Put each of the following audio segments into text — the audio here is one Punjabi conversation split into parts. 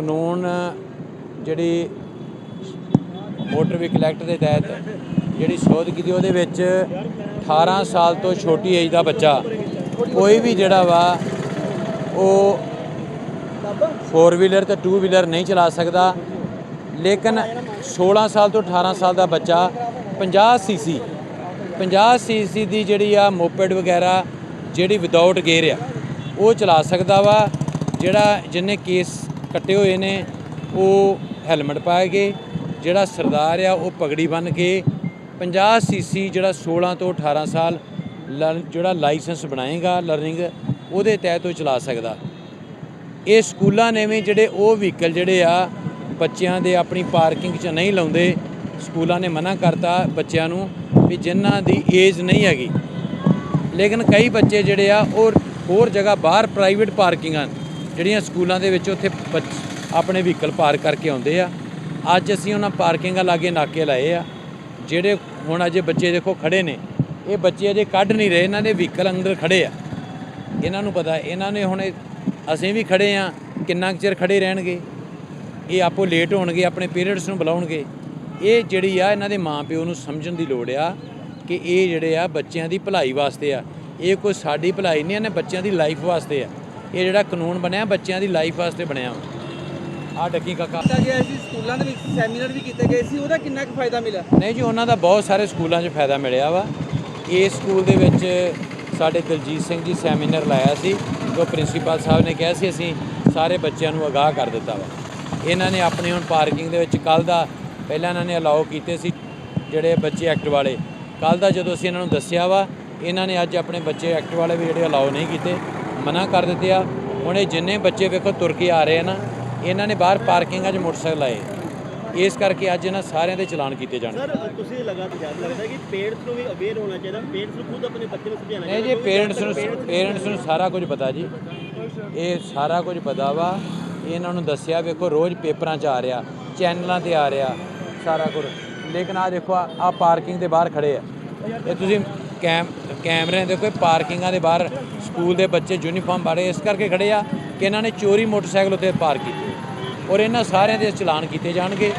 ਕਾਨੂੰਨ ਜਿਹੜੀ ਮੋਟਰ ਵਹੀਕਲ ਐਕਟ ਦੇ ਤਹਿਤ ਜਿਹੜੀ ਸੋਧ ਕੀਤੀ ਉਹਦੇ ਵਿੱਚ 18 ਸਾਲ ਤੋਂ ਛੋਟੀ ਏਜ ਦਾ ਬੱਚਾ ਕੋਈ ਵੀ ਜਿਹੜਾ ਵਾ ਉਹ ਫੋਰ ਵੀਲਰ ਤੇ ਟੂ ਵੀਲਰ ਨਹੀਂ ਚਲਾ ਸਕਦਾ। ਲੇਕਿਨ 16 ਸਾਲ ਤੋਂ 18 ਸਾਲ ਦਾ ਬੱਚਾ 50 ਸੀਸੀ 50 ਸੀਸੀ ਦੀ ਜਿਹੜੀ ਆ ਮੋਪੈਡ ਵਗੈਰਾ ਜਿਹੜੀ ਵਿਦਆਊਟ ਗੇਅਰ ਆ, ਉਹ ਚਲਾ ਸਕਦਾ ਵਾ, ਜਿਹੜਾ ਜਿੰਨੇ ਕੇਸ ਕੱਟੇ ਹੋਏ ਨੇ, ਉਹ ਹੈਲਮਟ ਪਾ ਕੇ ਜਿਹੜਾ ਸਰਦਾਰ ਆ, ਉਹ ਪਗੜੀ ਬੰਨ ਕੇ 50 ਸੀਸੀ ਜਿਹੜਾ 16 ਤੋਂ 18 ਸਾਲ ਲਰਨ- ਜਿਹੜਾ ਲਾਇਸੈਂਸ ਬਣਾਏਗਾ, ਲਰਨਿੰਗ, ਉਹਦੇ ਤਹਿਤ ਉਹ ਚਲਾ ਸਕਦਾ। ਇਹ ਸਕੂਲਾਂ ਨੇ ਵੀ ਜਿਹੜੇ ਉਹ ਵਹੀਕਲ ਜਿਹੜੇ ਆ, ਬੱਚਿਆਂ ਦੇ ਆਪਣੀ ਪਾਰਕਿੰਗ 'ਚ ਨਹੀਂ ਲਾਉਂਦੇ, ਸਕੂਲਾਂ ਨੇ ਮਨਾ ਕਰਤਾ ਬੱਚਿਆਂ ਨੂੰ ਵੀ ਜਿਨ੍ਹਾਂ ਦੀ ਏਜ ਨਹੀਂ ਹੈਗੀ। ਲੇਕਿਨ ਕਈ ਬੱਚੇ ਜਿਹੜੇ ਆ, ਉਹ ਹੋਰ ਜਗ੍ਹਾ ਬਾਹਰ ਪ੍ਰਾਈਵੇਟ ਪਾਰਕਿੰਗਾਂ ਜਿਹੜੀਆਂ ਸਕੂਲਾਂ ਦੇ ਵਿੱਚ ਉੱਥੇ ਬੱਚ- ਆਪਣੇ ਵਹੀਕਲ ਪਾਰਕ ਕਰਕੇ ਆਉਂਦੇ ਆ। ਅੱਜ ਅਸੀਂ ਉਹਨਾਂ ਪਾਰਕਿੰਗਾਂ ਲਾਗੇ ਨਾਕੇ ਲਾਏ ਆ, ਜਿਹੜੇ ਹੁਣ ਅਜੇ ਬੱਚੇ ਦੇਖੋ ਖੜੇ ਨੇ। ਇਹ ਬੱਚੇ ਅਜੇ ਕੱਢ ਨਹੀਂ ਰਹੇ, ਇਹਨਾਂ ਦੇ ਵਹੀਕਲ ਅੰਦਰ ਖੜੇ ਆ। ਇਹਨਾਂ ਨੂੰ ਪਤਾ, ਇਹਨਾਂ ਨੇ ਹੁਣ ਅਸੀਂ ਵੀ ਖੜੇ ਆ, ਕਿੰਨਾ ਕੁ ਚਿਰ ਖੜੇ ਰਹਿਣਗੇ? ਇਹ ਆਪੋ ਲੇਟ ਹੋਣਗੇ, ਆਪਣੇ ਪੇਰੈਂਟਸ ਨੂੰ ਬੁਲਾਉਣਗੇ। ਇਹ ਜਿਹੜੀ ਆ, ਇਹਨਾਂ ਦੇ ਮਾਪਿਓ ਨੂੰ ਸਮਝਣ ਦੀ ਲੋੜ ਆ ਕਿ ਇਹ ਜਿਹੜੇ ਆ, ਬੱਚਿਆਂ ਦੀ ਭਲਾਈ ਵਾਸਤੇ ਆ। ਇਹ ਕੋਈ ਸਾਡੀ ਭਲਾਈ ਨਹੀਂ, ਇਹਨੇ ਬੱਚਿਆਂ ਦੀ ਲਾਈਫ ਵਾਸਤੇ ਆ। ਇਹ ਜਿਹੜਾ ਕਾਨੂੰਨ ਬਣਿਆ ਬੱਚਿਆਂ ਦੀ ਲਾਈਫ ਵਾਸਤੇ ਬਣਿਆ। ਆ ਡੱਕੀ ਕਾਕਾ। ਕੀਤਾ ਗਿਆ ਸੀ ਸਕੂਲਾਂ ਦੇ ਵਿੱਚ ਸੈਮੀਨਾਰ ਵੀ ਕੀਤੇ ਗਏ ਸੀ ਉਹਦਾ ਕਿੰਨਾ ਕੁ ਫਾਇਦਾ ਮਿਲਿਆ? ਨਹੀਂ ਜੀ ਉਹਨਾਂ ਦਾ ਬਹੁਤ ਸਾਰੇ ਸਕੂਲਾਂ 'ਚ ਫਾਇਦਾ ਮਿਲਿਆ ਵਾ। ਇਸ ਸਕੂਲ ਦੇ ਵਿੱਚ ਸਾਡੇ ਦਲਜੀਤ ਸਿੰਘ ਜੀ ਸੈਮੀਨਾਰ ਲਾਇਆ ਸੀ ਜੋ ਪ੍ਰਿੰਸੀਪਲ ਸਾਹਿਬ ਨੇ ਕਿਹਾ ਸੀ ਅਸੀਂ ਸਾਰੇ ਬੱਚਿਆਂ ਨੂੰ ਅਗਾਹ ਕਰ ਦਿੱਤਾ ਵਾ। ਇਹਨਾਂ ਨੇ ਆਪਣੀ ਹੁਣ ਪਾਰਕਿੰਗ ਦੇ ਵਿੱਚ ਕੱਲ ਦਾ ਪਹਿਲਾਂ ਇਹਨਾਂ ਨੇ ਅਲਾਉ ਕੀਤੇ ਸੀ ਜਿਹੜੇ ਬੱਚੇ ਐਕਟ ਵਾਲੇ। ਕੱਲ ਦਾ ਜਦੋਂ ਅਸੀਂ ਇਹਨਾਂ ਨੂੰ ਦੱਸਿਆ ਵਾ ਇਹਨਾਂ ਨੇ ਅੱਜ ਆਪਣੇ ਬੱਚੇ ਐਕਟ ਵਾਲੇ ਵੀ ਜਿਹੜੇ ਅਲਾਉ ਨਹੀਂ ਕੀਤੇ। ਮਨਾ ਕਰ ਦਿੱਤੇ ਆ। ਹੁਣ ਇਹ ਜਿੰਨੇ ਬੱਚੇ ਵੇਖੋ ਤੁਰ ਕੇ ਆ ਰਹੇ ਆ ਨਾ ਇਹਨਾਂ ਨੇ ਬਾਹਰ ਪਾਰਕਿੰਗਾਂ 'ਚ ਮੋਟਰਸਾਈਕਲ ਲਾਏ। ਇਸ ਕਰਕੇ ਅੱਜ ਇਹਨਾਂ ਸਾਰਿਆਂ ਦੇ ਚਲਾਨ ਕੀਤੇ ਜਾਣ। ਸਰ ਤੁਸੀਂ ਲਗਾਤਾਰ ਲੱਗਦਾ ਕਿ ਪੇਰੈਂਟਸ ਨੂੰ ਵੀ ਅਵੇਅਰ ਹੋਣਾ ਚਾਹੀਦਾ ਪੇਰੈਂਟਸ ਨੂੰ ਖੁਦ ਆਪਣੇ ਬੱਚੇ ਨੂੰ ਸਮਝਾਉਣਾ ਨਹੀਂ ਜੀ ਪੇਰੈਂਟਸ ਨੂੰ ਪੇਰੈਂਟਸ ਨੂੰ ਸਾਰਾ ਕੁਝ ਪਤਾ ਜੀ। ਇਹ ਸਾਰਾ ਕੁਝ ਪਤਾ ਵਾ। ਇਹਨਾਂ ਨੂੰ ਦੱਸਿਆ ਵੇਖੋ ਰੋਜ਼ ਪੇਪਰਾਂ 'ਚ ਆ ਰਿਹਾ ਚੈਨਲਾਂ ਤੇ ਆ ਰਿਹਾ ਸਾਰਾ ਕੁਝ। ਲੇਕਿਨ ਆ ਦੇਖੋ ਆ ਪਾਰਕਿੰਗ ਦੇ ਬਾਹਰ ਖੜੇ ਆ। ਇਹ ਤੁਸੀਂ ਕੈਮ ਕੈਮਰੇ ਦੇਖੋ ਇਹ ਪਾਰਕਿੰਗਾਂ ਦੇ ਬਾਹਰ ਸਕੂਲ ਦੇ ਬੱਚੇ ਯੂਨੀਫਾਰਮ ਬਾਰੇ ਇਸ ਕਰਕੇ ਖੜੇ ਆ ਕਿ ਇਹਨਾਂ ਨੇ ਚੋਰੀ ਮੋਟਰਸਾਈਕਲ ਉੱਤੇ ਪਾਰਕ ਕੀਤੇ ਔਰ ਇਹਨਾਂ ਸਾਰਿਆਂ ਦੇ ਚਲਾਨ ਕੀਤੇ ਜਾਣਗੇ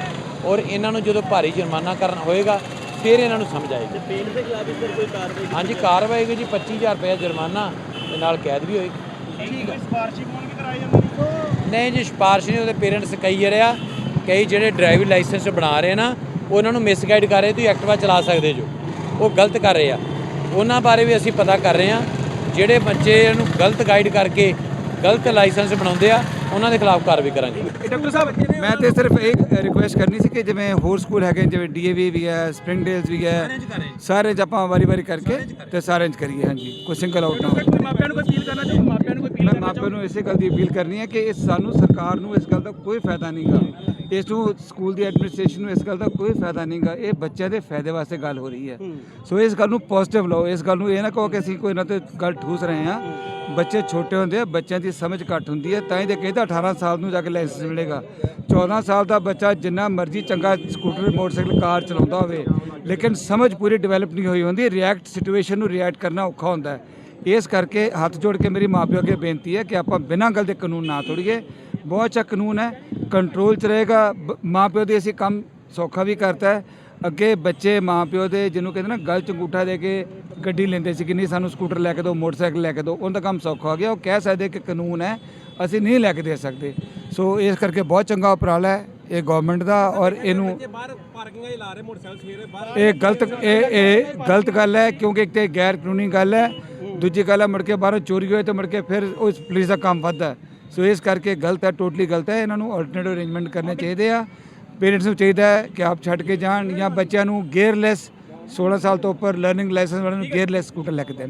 ਔਰ ਇਹਨਾਂ ਨੂੰ ਜਦੋਂ ਭਾਰੀ ਜੁਰਮਾਨਾ ਕਰਨਾ ਹੋਏਗਾ ਫਿਰ ਇਹਨਾਂ ਨੂੰ ਸਮਝ ਆਏਗੀ ਦੇ ਖਿਲਾਫ ਕੋਈ ਕਾਰਵਾਈ ਹਾਂਜੀ ਕਾਰਵਾਈ ਹੋਏਗੀ ਜੀ 25000 ਰੁਪਏ ਜੁਰਮਾਨਾ ਤੇ ਨਾਲ ਕੈਦ ਵੀ ਹੋਏਗੀ ਠੀਕ ਹੈ। ਸਪਾਰਸ਼ੀ ਫੋਨ ਵੀ ਕਰਾਈ ਜਾਂਦੀ ਨਹੀਂ ਜੀ ਸਿਫਾਰਿਸ਼ ਨਹੀਂ ਉਹਦੇ ਪੇਰੈਂਟਸ ਕਈ ਆ ਕਈ ਜਿਹੜੇ ਡਰਾਈਵਿੰਗ ਲਾਇਸੈਂਸ ਬਣਾ ਰਹੇ ਨਾ ਉਹਨਾਂ ਨੂੰ ਮਿਸਗਾਈਡ ਕਰ ਰਹੇ ਤੁਸੀਂ ਐਕਟਿਵਾ ਚਲਾ ਸਕਦੇ ਜੋ। ਉਹ ਗਲਤ ਕਰ ਰਹੇ ਆ। ਉਹਨਾਂ ਬਾਰੇ ਵੀ ਅਸੀਂ ਪਤਾ ਕਰ ਰਹੇ ਆ ਜਿਹੜੇ ਬੱਚੇ ਇਹਨੂੰ ਗਲਤ ਗਾਈਡ ਕਰਕੇ ਗਲਤ ਲਾਇਸੈਂਸ ਬਣਾਉਂਦੇ ਆ ਉਹਨਾਂ ਦੇ ਖਿਲਾਫ ਕਾਰਵਾਈ ਕਰਾਂਗੇ। ਡਾਕਟਰ ਸਾਹਿਬ ਮੈਂ ਤੇ ਸਿਰਫ ਇੱਕ ਰਿਕੁਐਸਟ ਕਰਨੀ ਸੀ ਕਿ ਜਿਵੇਂ ਹੋਰ ਸਕੂਲ ਹੈਗੇ ਜਿਵੇਂ ਡੀਏਵੀ ਵੀ ਹੈ ਸਪ੍ਰਿੰਗਡੇਲਸ ਵੀ ਹੈ ਸਾਰੇ 'ਚ ਆਪਾਂ ਵਾਰੀ ਵਾਰੀ ਕਰਕੇ ਤੇ ਸਾਰੇ 'ਚ ਕਰੀਏ ਹਾਂਜੀ। ਕੋਈ ਸਿੰਗਲ ਆਊਟ ਨਾ ਹੋਵੇ। ਮਾਪਿਆਂ ਨੂੰ ਕੋਈ ਅਪੀਲ ਕਰਨਾ ਚਾਹੋ? ਮਾਪਿਆਂ ਨੂੰ ਕੋਈ ਮੈਂ ਮਾਪਿਆਂ ਨੂੰ ਇਸੇ ਗੱਲ ਦੀ ਅਪੀਲ ਕਰਨੀ ਹੈ ਕਿ ਇਸ ਸਾਨੂੰ ਸਰਕਾਰ ਨੂੰ ਇਸ ਗੱਲ ਦਾ ਕੋਈ ਫਾਇਦਾ ਨਹੀਂਗਾ ਇਸ ਨੂੰ ਸਕੂਲ ਦੀ ਐਡਮਿਨਿਸਟ੍ਰੇਸ਼ਨ ਨੂੰ ਇਸ ਗੱਲ ਦਾ ਕੋਈ ਫਾਇਦਾ ਨਹੀਂਗਾ ਇਹ ਬੱਚਿਆਂ ਦੇ ਫਾਇਦੇ ਵਾਸਤੇ ਗੱਲ ਹੋ ਰਹੀ ਹੈ। ਸੋ ਇਸ ਗੱਲ ਨੂੰ ਪੋਜ਼ਿਟਿਵ ਲਓ। ਇਸ ਗੱਲ ਨੂੰ ਇਹ ਨਾ ਕਹੋ ਕਿ ਅਸੀਂ ਕੋਈ ਨਾ ਤੇ ਗੱਲ ਠੂਸ ਰਹੇ ਹਾਂ। ਬੱਚੇ ਛੋਟੇ ਹੁੰਦੇ ਆ ਬੱਚਿਆਂ ਦੀ ਸਮਝ ਘੱਟ ਹੁੰਦੀ ਹੈ। ਤਾਂ ਹੀ ਤੇ ਕਹਿੰਦਾ 18 ਸਾਲ ਨੂੰ ਜਾ ਕੇ ਲਾਇਸੈਂਸ ਮਿਲੇਗਾ। 14 ਸਾਲ ਦਾ ਬੱਚਾ ਜਿੰਨਾ ਮਰਜ਼ੀ ਚੰਗਾ ਸਕੂਟਰ ਮੋਟਰਸਾਈਕਲ ਕਾਰ ਚਲਾਉਂਦਾ ਹੋਵੇ ਲੇਕਿਨ ਸਮਝ ਪੂਰੀ ਡਿਵੈਲਪ ਨਹੀਂ ਹੋਈ ਹੁੰਦੀ। ਰਿਐਕਟ ਸਿਚੁਏਸ਼ਨ ਨੂੰ ਰਿਐਕਟ ਕਰਨਾ ਔਖਾ ਹੁੰਦਾ ਹੈ। ਇਸ ਕਰਕੇ ਹੱਥ ਜੋੜ ਕੇ ਮੇਰੀ ਮਾਪਿਓ ਅੱਗੇ ਬੇਨਤੀ ਹੈ ਕਿ ਆਪਾਂ ਬਿਨਾਂ ਗੱਲ ਦੇ ਕਾਨੂੰਨ ਨਾ ਤੋੜੀਏ। ਬਹੁਤ ਅੱਛਾ ਕਾਨੂੰਨ ਹੈ। ਕੰਟਰੋਲ 'ਚ ਰਹੇਗਾ। ਮਾਪਿਓ ਦੇ ਅਸੀਂ ਕੰਮ ਸੌਖਾ ਵੀ ਕਰਤਾ ਹੈ। ਅੱਗੇ ਬੱਚੇ ਮਾਪਿਓ ਦੇ ਜਿਹਨੂੰ ਕਹਿੰਦੇ ਨਾ ਗਲ 'ਚ ਅੰਗੂਠਾ ਦੇ ਕੇ ਗੱਡੀ ਲੈਂਦੇ ਸੀ ਕਿ ਨਹੀਂ ਸਾਨੂੰ ਸਕੂਟਰ ਲੈ ਕੇ ਦਿਓ ਮੋਟਰਸਾਈਕਲ ਲੈ ਕੇ ਦਿਓ ਉਹਦਾ ਕੰਮ ਸੌਖਾ ਹੋ ਗਿਆ। ਉਹ ਕਹਿ ਸਕਦੇ ਕਿ ਕਾਨੂੰਨ ਹੈ ਅਸੀਂ ਨਹੀਂ ਲੈ ਕੇ ਦੇ ਸਕਦੇ। ਸੋ ਇਸ ਕਰਕੇ ਬਹੁਤ ਚੰਗਾ ਉਪਰਾਲਾ ਹੈ ਇਹ ਗਵਰਨਮੈਂਟ ਦਾ ਔਰ ਇਹਨੂੰ ਇਹ ਗਲਤ ਇਹ ਇਹ ਗਲਤ ਗੱਲ ਹੈ ਕਿਉਂਕਿ ਇੱਕ ਤੇ ਗੈਰ ਕਾਨੂੰਨੀ ਗੱਲ ਹੈ ਦੂਜੀ ਗੱਲ ਹੈ ਮੁੜ ਕੇ ਬਾਹਰੋਂ ਚੋਰੀ ਹੋਏ ਤੇ ਮੁੜ ਕੇ ਫਿਰ ਉਸ ਪੁਲਿਸ ਦਾ ਕੰਮ ਵੱਧਦਾ ਹੈ। ਸੋ ਇਸ ਕਰਕੇ ਗਲਤ ਹੈ ਟੋਟਲੀ ਗਲਤ ਹੈ। ਇਹਨਾਂ ਨੂੰ ਆਲਟਰਨੇਟਿਵ ਅਰੇਂਜਮੈਂਟ ਕਰਨੇ ਚਾਹੀਦੇ ਆ। ਪੇਰੈਂਟਸ ਨੂੰ ਚਾਹੀਦਾ ਹੈ ਕਿ ਆਪ ਛੱਡ ਕੇ ਜਾਣ ਜਾਂ ਬੱਚਿਆਂ ਨੂੰ ਗੇਅਰਲੈਸ 16 ਸਾਲ ਤੋਂ ਉੱਪਰ ਲਰਨਿੰਗ ਲਾਇਸੈਂਸ ਵਾਲਿਆਂ ਨੂੰ ਗੇਅਰਲੈਸ ਸਕੂਟਰ ਲੈ ਕੇ ਦੇਣ।